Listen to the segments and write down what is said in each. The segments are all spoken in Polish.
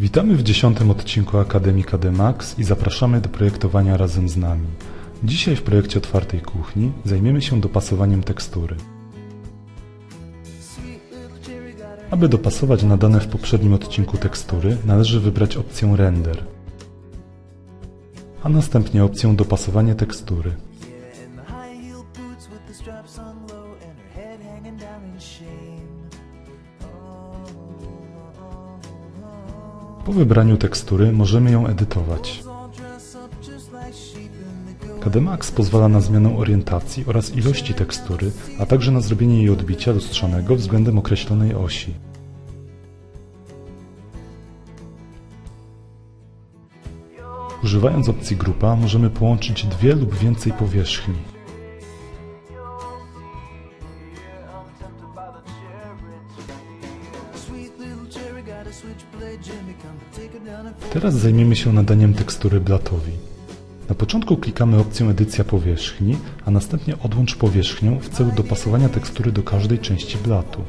Witamy w dziesiątym odcinku Akademii KDMax i zapraszamy do projektowania razem z nami. Dzisiaj w projekcie Otwartej Kuchni zajmiemy się dopasowaniem tekstury. Aby dopasować nadane w poprzednim odcinku tekstury, należy wybrać opcję Render, a następnie opcję Dopasowanie tekstury. In Po wybraniu tekstury możemy ją edytować. KDMax pozwala na zmianę orientacji oraz ilości tekstury, a także na zrobienie jej odbicia lustrzanego względem określonej osi. Używając opcji grupa możemy połączyć dwie lub więcej powierzchni. Teraz zajmiemy się nadaniem tekstury blatowi. Na początku klikamy opcję edycja powierzchni, a następnie odłącz powierzchnię w celu dopasowania tekstury do każdej części blatu.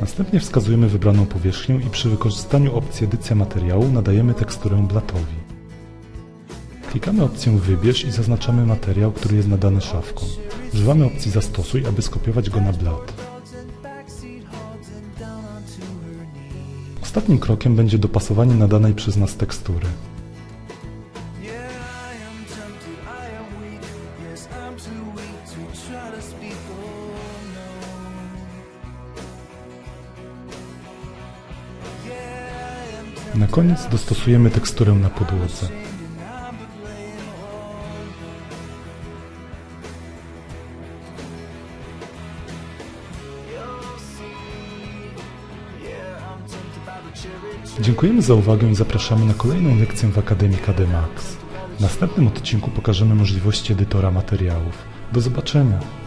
Następnie wskazujemy wybraną powierzchnię i przy wykorzystaniu opcji edycja materiału nadajemy teksturę blatowi. Klikamy opcję wybierz i zaznaczamy materiał, który jest nadany szafką. Używamy opcji zastosuj, aby skopiować go na blat. Ostatnim krokiem będzie dopasowanie nadanej przez nas tekstury. Na koniec dostosujemy teksturę na podłodze. Dziękujemy za uwagę i zapraszamy na kolejną lekcję w Akademii KDMax. W następnym odcinku pokażemy możliwości edytora materiałów. Do zobaczenia!